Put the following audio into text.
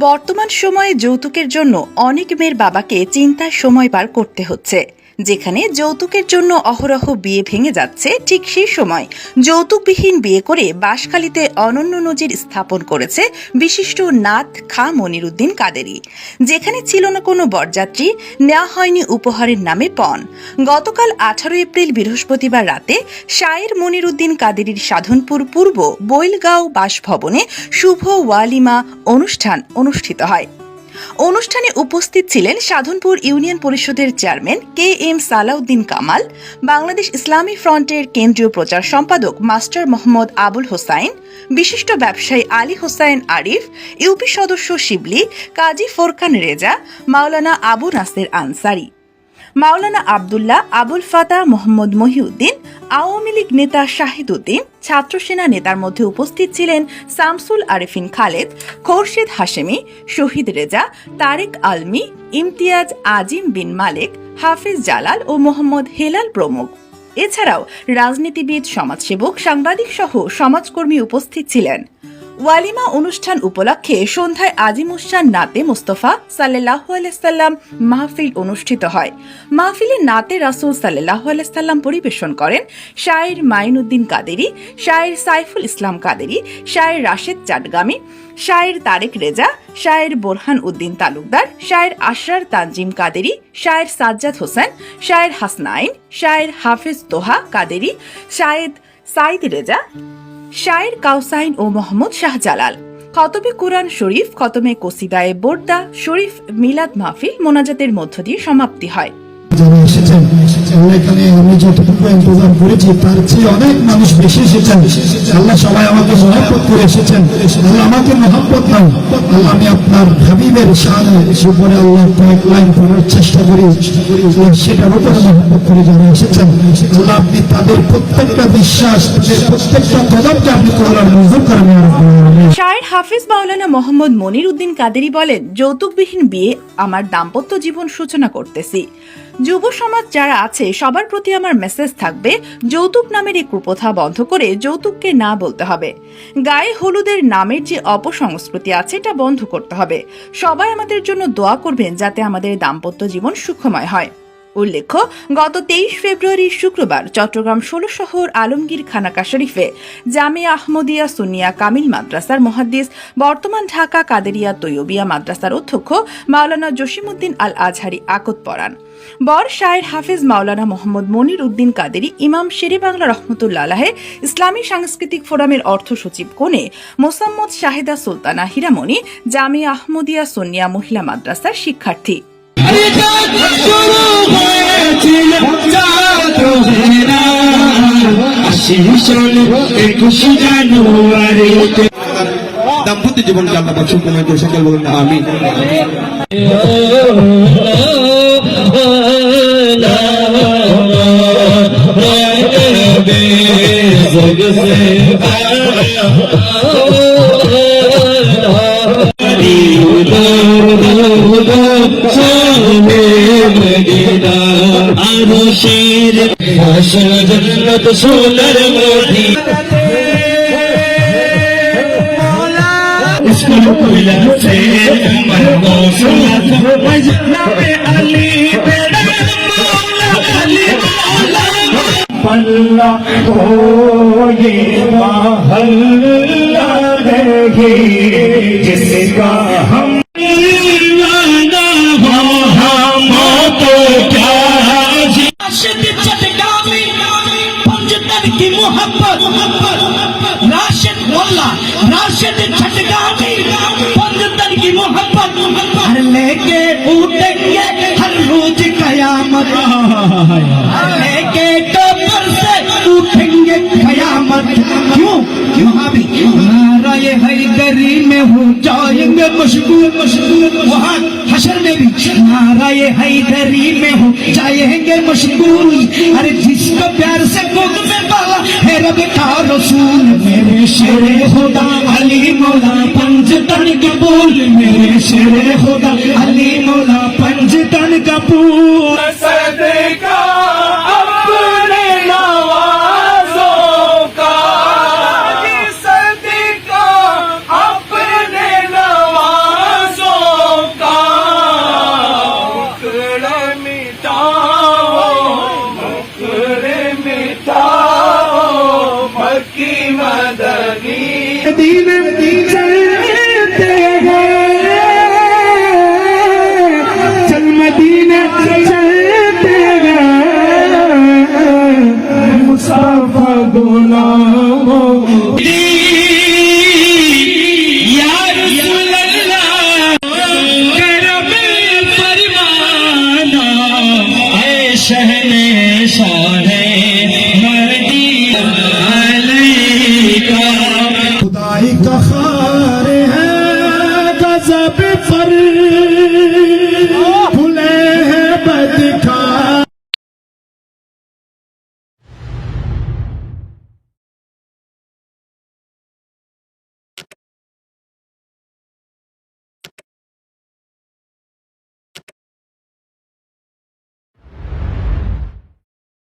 বর্তমান সময়ে যৌতুকের জন্য অনেক মেয়ের বাবাকে চিন্তায় সময় পার করতে হচ্ছে। যেখানে যৌতুকের জন্য অহরহ বিয়ে ভেঙে যাচ্ছে ঠিক সেই সময় যৌতুকবিহীন বিয়ে করে বাঁশখালীতে অনন্য নজির স্থাপন করেছে বিশিষ্ট নাথ খা মনিরুদ্দিন কাদেরি। যেখানে ছিল না কোনো বরযাত্রী, নেওয়া হয়নি উপহারের নামে পণ। গতকাল আঠারো এপ্রিল বৃহস্পতিবার রাতে শায়ের মনিরুদ্দিন কাদেরির সাধনপুর পূর্ব বৈলগাঁও বাসভবনে শুভ ওয়ালিমা অনুষ্ঠান অনুষ্ঠিত হয়। অনুষ্ঠানে উপস্থিত ছিলেন সাধনপুর ইউনিয়ন পরিষদের chairman K M Salahuddin Kamal, Bangladesh Islami ফ্রন্টের কেন্দ্রীয় প্রচার সম্পাদক মাস্টার মোহাম্মদ আবুল হোসাইন, বিশিষ্ট ব্যবসায়ী আলী হোসাইন আরিফ, ইউপি সদস্য শিবলি, কাজী ফোরকান রেজা, মাওলানা আবু নাসের আনসারি। মাওলানা আবদুল্লাহ আবুল ফাতা মোহাম্মদ মহিউদ্দিন, আওয়ামী লীগ নেতা শাহিদুদ্দিন, ছাত্র সেনা নেতার মধ্যে উপস্থিত ছিলেন শামসুল আরেফিন খালেদ, খোরশেদ হাশেমি, শহীদ রেজা, তারেক আলমি, ইমতিয়াজ আজিম বিন মালেক, হাফিজ জালাল ও মোহাম্মদ হেলাল প্রমুখ। এছাড়াও রাজনীতিবিদ, সমাজসেবক, সাংবাদিক সহ সমাজকর্মী উপস্থিত ছিলেন। ওয়ালিমা অনুষ্ঠান উপলক্ষে সন্ধ্যায় আজিমুসান নাতে মুস্তফা সাল্লাহ আলাইসাল্লাম মাহফিল অনুষ্ঠিত হয়। মাহফিলে নাতে রাসুল সাল্লাহ আলাইসাল্লাম পরিবেশন করেন শায়ের মাইনুদ্দিন কাদেরি, শায়ের সাইফুল ইসলাম কাদেরি, শায়ের রাশেদ চাটগামি, শায়ের তারেক রেজা, শায়ের বোরহান উদ্দিন তালুকদার, শায়ের আশরার তানজিম কাদেরি, শায়ের সাজ্জাদ হোসেন, শায়ের হাসনাইন, শায়ের হাফিজ তোহা কাদেরি, শায়েদ সাইদ রেজা শায়ের কাউসাইন ও মোহাম্মদ শাহজালাল। খতবে কোরআন শরীফ, খতমে কসিদায়ে বোর্দা, শরীফ মিলাদ মাহফিল মোনাজাতের মধ্য দিয়ে সমাপ্তি হয়। আল্লাহ এখানে আমি যতটুকু ইন্তজাম করেছি, তার চেয়ে অনেক মানুষ বেশি এসেছেন। আল্লাহ সবাই আমাকে করে এসেছেন। আল্লাহ আমাকে নয় আল্লাহ, আমি আপনার হাবিবের আল্লাহ কয়েক লাইন চেষ্টা করি। সেটার উপরে করে যারা এসেছেন, আল্লাহ আপনি তাদের প্রত্যেকটা বিশ্বাস, তাদের প্রত্যেকটা কদমকে আপনি কল্যাণ মঞ্জুর করেন। শায়ের হাফিজ মাওলানা মোহাম্মদ মনির উদ্দিন কাদেরি বলেন, যৌতুকবিহীন বিয়ে আমার দাম্পত্য জীবন সূচনা করতেছি। যুব সমাজ যারা আছে, সবার প্রতি আমার মেসেজ থাকবে, যৌতুক নামের এই কুপ্রথা বন্ধ করে যৌতুককে না বলতে হবে। গায়ে হলুদের নামের যে অপসংস্কৃতি আছে, এটা বন্ধ করতে হবে। সবাই আমাদের জন্য দোয়া করবেন যাতে আমাদের দাম্পত্য জীবন সুখময় হয়। উল্লেখ্য, গত তেইশ ফেব্রুয়ারি শুক্রবার চট্টগ্রাম ষোলো শহর আলমগীর খানাকা শরীফে জামিয়া আহমদিয়া সুনিয়া কামিল মাদ্রাসার মহাদ্দিস, বর্তমান ঢাকা কাদেরিয়া তৈয়বিয়া মাদ্রাসার অধ্যক্ষ মাওলানা জসিমউদ্দিন আল আজহারি আকত পড়ান। বর শায়ের হাফিজ মাওলানা মোহাম্মদ মনির উদ্দিন কাদেরি, ইমাম শেরে বাংলা রহমতুল্লাহ ইসলামী সাংস্কৃতিক ফোরামের অর্থ সচিব কোণে মোসাম্মদ শাহেদা সুলতানা হীরামণি জামিয়া আহমদিয়া সুনিয়া মহিলা মাদ্রাসার শিক্ষার্থী। দাম্পত্য জীবনকে আল্লাহ পাক সুখময় করে সকল বলুন আরও শের হাসন জন্নত সোনার মোদি اسکل کوئلہ سے من کو سنت مجنہ میں علی بیڑا مولا علی مولا پلہ ہو یہ محلہ ہے جس کا ہم राशिद चटगामी पंजतन की मोहब्बत। हर लेके उठेंगे हर रोज कयामत। हर लेके कब्र से उठेंगे कयामत। क्यों? क्यों? अभी नारा ये हैदरी में हो जाएँगे मशगूल मशगूल वहाँ हशर में भी। नारा ये हैदरी में हो जाएँगे मशगूल अरे जिसको प्यार से गोद में पाला है रब का रसूल मेरे शेरे खुदा अली मौला पंजतन कबूल मेरे शेरे खुदा अली मौला पंजतन कबूल